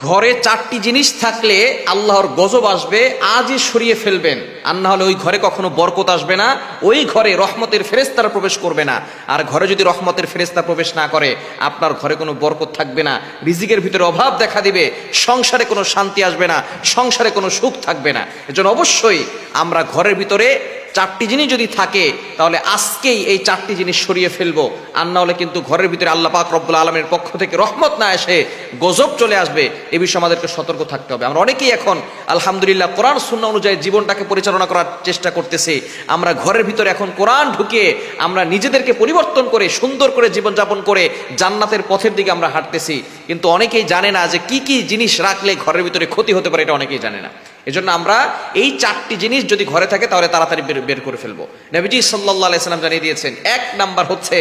ঘরে চারটি জিনিস থাকলে আল্লাহর গজব আসবে, আজই সরিয়ে ফেলবেন। আর না হলে ওই ঘরে কখনো বরকত আসবে না, ওই ঘরে রহমতের ফেরেস্তারা প্রবেশ করবে না। আর ঘরে যদি রহমতের ফেরেস্তা প্রবেশ না করে, আপনার ঘরে কোনো বরকত থাকবে না। রিজিকের ভিতরে অভাব দেখা দিবে, সংসারে কোনো শান্তি আসবে না, সংসারে কোনো সুখ থাকবে না। এজন্য অবশ্যই আমরা ঘরের ভিতরে চারটি জিনিস যদি থাকে, তাহলে আজকেই এই চারটি জিনিস সরিয়ে ফেলব। আর না হলে কিন্তু ঘরের ভিতরে আল্লাহ পাক রব্বুল আলমের পক্ষ থেকে রহমত না এসে গজব চলে আসবে। এ বিষয়ে আমাদেরকে সতর্ক থাকতে হবে। আমরা অনেকেই এখন, আলহামদুলিল্লাহ, কোরআন শূন্য অনুযায়ী জীবনটাকে পরিচালনা করার চেষ্টা করতেছি। আমরা ঘরের ভিতরে এখন কোরআন ঢুকিয়ে আমরা নিজেদেরকে পরিবর্তন করে, সুন্দর করে জীবনযাপন করে জান্নাতের পথের দিকে আমরা হাঁটতেছি। কিন্তু অনেকেই জানে না যে কি কি জিনিস রাখলে ঘরের ভিতরে ক্ষতি হতে পারে, এটা অনেকেই জানে না। এজন্য আমরা এই চারটি জিনিস যদি ঘরে থাকে, তাহলে তাড়াতাড়ি বের করে ফেলব। নবীজি আলাইহি সাল্লাম জানিয়ে দিয়েছেন, এক নাম্বার হচ্ছে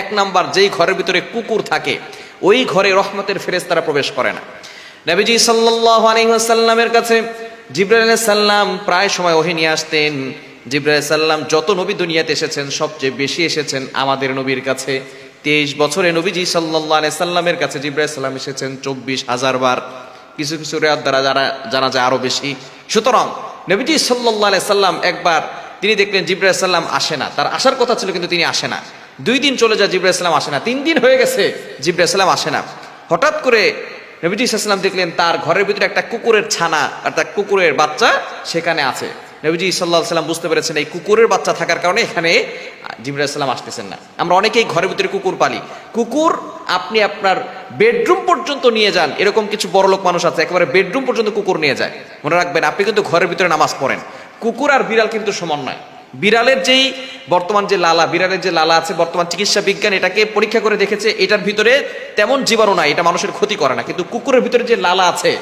এক নাম্বার, যেই ঘরের ভিতরে কুকুর থাকে, ওই ঘরে রহমতের ফেরেশতারা প্রবেশ করে না। নবীজি সাল্লাল্লাহু আলাইহি ওয়াসাল্লামের কাছে জিবরাইল আলাইহিস সালাম প্রায় সময় ওহী নিয়ে আসতেন। জিব্রাইল সাল্লাম যত নবী দুনিয়াতে এসেছেন, সবচেয়ে বেশি এসেছেন আমাদের নবীর কাছে। তেইশ বছরে নবীজি সাল্লাহ সাল্লামের কাছে জিব্রাইল সাল্লাম এসেছেন চব্বিশ হাজার বার। কিছু কিছু রেয়াত দ্বারা যারা জানা যায় আরও বেশি। সুতরাং নবীজি সাল্লাহ সাল্লাম একবার তিনি দেখলেন জিব্রাইল সাল্লাম আসে না। তার আসার কথা ছিল কিন্তু তিনি আসে না। দুই দিন চলে যায় জিব্রাইল সাল্লাম আসে না। তিন দিন হয়ে গেছে জিব্রাইল সাল্লাম আসে না। হঠাৎ করে নবীজি সাল্লাম দেখলেন তার ঘরের ভিতরে একটা কুকুরের ছানা আর অর্থাৎ কুকুরের বাচ্চা সেখানে আছে। নবীজি সাল্লাহ সাল্লাম বুঝতে পেরেছেন এই কুকুরের বাচ্চা থাকার কারণে এখানে সাল্লাম আসতেছেন না। আমরা অনেকেই ঘরের ভিতরে কুকুর পালি। কুকুর, আপনি আপনার বেডরুম পর্যন্ত নিয়ে যান, এরকম কিছু বড় লোক মানুষ আছে, একেবারে বেডরুম পর্যন্ত কুকুর নিয়ে যায়। মনে রাখবেন, আপনি কিন্তু ঘরের ভিতরে নামাজ পড়েন। কুকুর আর বিড়াল কিন্তু সমান নয়। বিড়ালের যেই বর্তমান যে লালা, বিড়ালের যে লালা আছে, বর্তমান চিকিৎসা বিজ্ঞান এটাকে পরীক্ষা করে দেখেছে, এটার ভিতরে তেমন জীবাণু নাই, এটা মানুষের ক্ষতি করে না। কিন্তু কুকুরের ভিতরে যে লালা আছে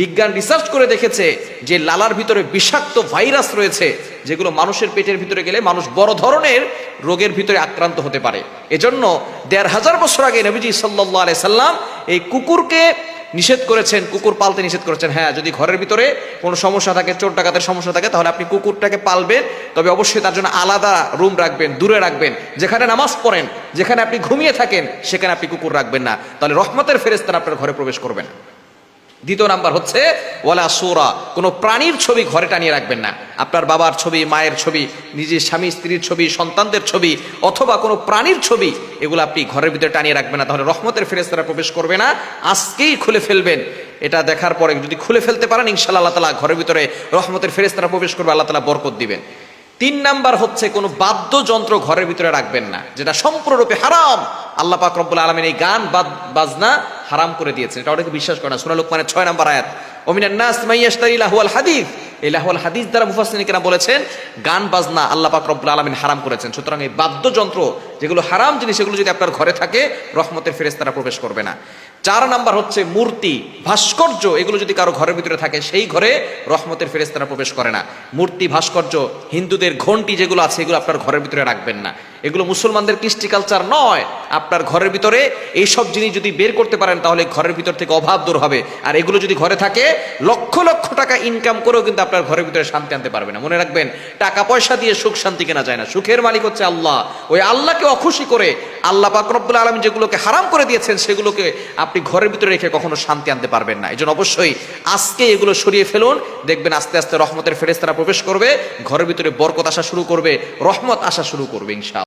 বিজ্ঞান রিসার্চ করে দেখেছে যে লালার ভিতরে বিষাক্ত ভাইরাস রয়েছে, যেগুলো মানুষের পেটের ভিতরে গেলে মানুষ বড় ধরনের রোগের ভিতরে আক্রান্ত হতে পারে। এজন্য দেড় হাজার বছর আগে নবীজি সাল্লাহ আলাই সাল্লাম এই কুকুরকে নিষেধ করেছেন, কুকুর পালতে নিষেধ করেছেন। হ্যাঁ যদি ঘরের ভিতরে কোনো সমস্যা থাকে, চোর ডাকাতের সমস্যা থাকে, তাহলে আপনি কুকুরটাকে পালবেন, তবে অবশ্যই তার জন্য আলাদা রুম রাখবেন, দূরে রাখবেন, যেখানে নামাজ পড়েন, যেখানে আপনি ঘুমিয়ে থাকেন, সেখানে আপনি কুকুর রাখবেন না। তাহলে রহমতের ফেরেস্তারা আপনার ঘরে প্রবেশ করবেন দ্বিতীয় নাম্বার হচ্ছে, ওয়ালা সোরা, কোনো প্রাণীর ছবি ঘরে টানিয়ে রাখবেন না। আপনার বাবার ছবি, মায়ের ছবি, নিজের স্বামী, স্ত্রীর ছবি, সন্তানদের ছবি, অথবা কোনো প্রাণীর ছবি, এগুলো আপনি ঘরের ভিতরে টানিয়ে রাখবেন না। তাহলে রহমতের ফেরেস্তারা প্রবেশ করবে না, আজকেই খুলে ফেলবেন। এটা দেখার পরে যদি খুলে ফেলতে পারেন ইনশাল্লাহ আল্লাহ তালা ঘরের ভিতরে রহমতের ফেরেস্তারা প্রবেশ করবে, আল্লাহ তালা বরকত দিবেন। তিন নাম্বার হচ্ছে, কোনো বাদ্যযন্ত্র ঘরের ভিতরে রাখবেন না, যেটা সম্পূর্ণরূপে হারাম। আল্লাহ পাক রব্বুল আলমিন এই গান বাজনা হারাম করে দিয়েছেন। এটা অনেকে বিশ্বাস করে না। সোনা লোক মানে ছয় নাম্বার আয়াত অমিনান নাস মাইয়াস্তারি লাহুয়াল হাদিস। এই লাহুয়াল হাদিস দ্বারা মুফাসসিরিন কেনা বলেছেন, গান, বাজনা আল্লাহ পাক রব্বুল আলমিন হারাম করেছেন। সুতরাং এই বাদ্যযন্ত্র, যেগুলো হারাম জিনিস, সেগুলো যদি আপনার ঘরে থাকে, রহমতের ফেরেস্তারা প্রবেশ করবে না। চার নাম্বার হচ্ছে মূর্তি, ভাস্কর্য, এগুলো যদি কারও ঘরের ভিতরে থাকে, সেই ঘরে রহমতের ফেরেস্তারা প্রবেশ করে না। মূর্তি, ভাস্কর্য, হিন্দুদের ঘন্টি যেগুলো আছে, এগুলো আপনার ঘরের ভিতরে রাখবেন না। এগুলো মুসলমানদের কৃষ্টি কালচার নয়। আপনার ঘরের ভিতরে এইসব জিনিস যদি বের করতে পারেন, তাহলে ঘরের ভিতর থেকে অভাব দূর হবে। আর এগুলো যদি ঘরে থাকে, লক্ষ লক্ষ টাকা ইনকাম করেও কিন্তু আপনার ঘরের ভিতরে শান্তি আনতে পারবে না। মনে রাখবেন, টাকা পয়সা দিয়ে সুখ শান্তি কেনা যায় না। সুখের মালিক হচ্ছে আল্লাহ। ওই আল্লাহকে অখুশি করে আল্লাহ পাকরবুল আলম যেগুলোকে হারাম করে দিয়েছেন, সেগুলোকে আপনি ঘরের ভিতরে রেখে কখনো শান্তি আনতে পারবেন না। এই জন্য অবশ্যই আজকে এগুলো সরিয়ে ফেলুন। দেখবেন আস্তে আস্তে রহমতের ফেরেস্তারা প্রবেশ করবে। ঘরের ভিতরে বরকত আসা শুরু করবে, রহমত আসা শুরু করবে ইনশা